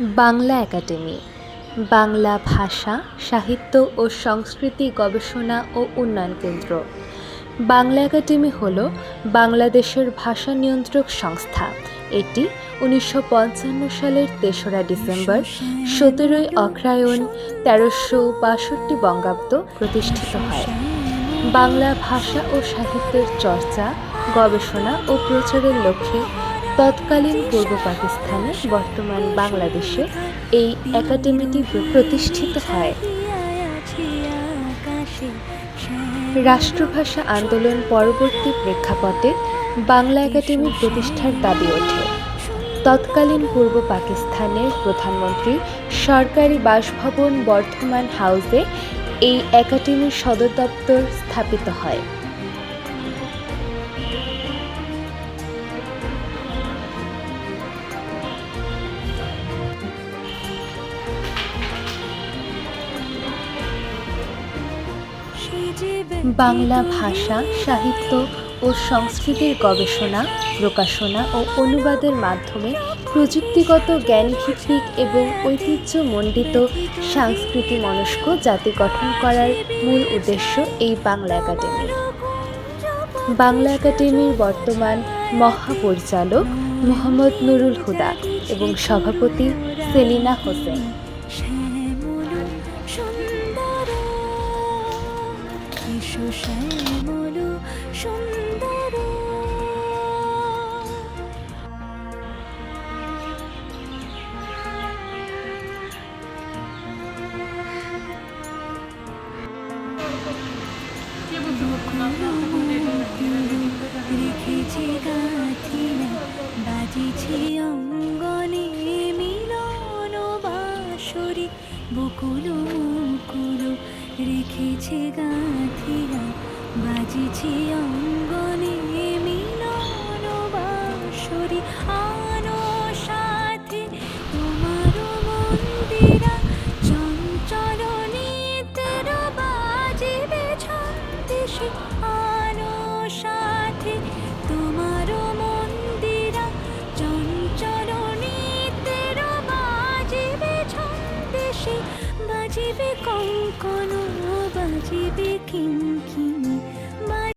Bangla academy, Bangla ভাষা, সাহিত্য ও সংস্কৃতি গবেষণা ও উন্নয়ন কেন্দ্র। বাংলা একাডেমি হল বাংলাদেশের ভাষা নিয়ন্ত্রক সংস্থা। এটি উনিশশো পঞ্চান্ন সালের তেসরা ডিসেম্বর, সতেরোই অগ্রায়ণ তেরোশো বাষট্টি বঙ্গাব্দ প্রতিষ্ঠিত হয়। বাংলা ভাষা ও সাহিত্যের চর্চা, গবেষণা ও প্রচারের লক্ষ্যে তৎকালীন পূর্ব পাকিস্তানে বর্তমান বাংলাদেশে এই একাডেমিটি প্রতিষ্ঠিত হয়। রাষ্ট্রভাষা আন্দোলন পরবর্তী প্রেক্ষাপটে বাংলা একাডেমি প্রতিষ্ঠার দাবি ওঠে। তৎকালীন পূর্ব পাকিস্তানের প্রধানমন্ত্রী সরকারি বাসভবন বর্ধমান হাউসে এই একাডেমির সদর দপ্তর স্থাপিত হয়। বাংলা ভাষা, সাহিত্য ও সংস্কৃতির গবেষণা, প্রকাশনা ও অনুবাদের মাধ্যমে প্রযুক্তিগত জ্ঞানভিত্তিক এবং ঐতিহ্যমণ্ডিত সংস্কৃতি মনস্ক জাতি গঠন করার মূল উদ্দেশ্য এই বাংলা একাডেমি। বাংলা একাডেমির বর্তমান মহাপরিচালক মোহাম্মদ নুরুল হুদা এবং সভাপতি সেলিনা হোসেন। শ্যামল সুন্দর। রেখেছে গাথিনা বাজিছে অঙ্গনে মিলন বাসরি বকুল মুকুল। রেখেছে গাঁথিয়া, বাজিছে অঙ্গনে মিলন আনো সাথে তোমার মন্দিরা, চঞ্চল নিতের বাজিবে ছন্দেশে আনো সাথে তোমার মন্দিরা, চঞ্চল নিতের বাজিবে ছন্দেশে বাজিবে কঙ্কন Magic Kingdom.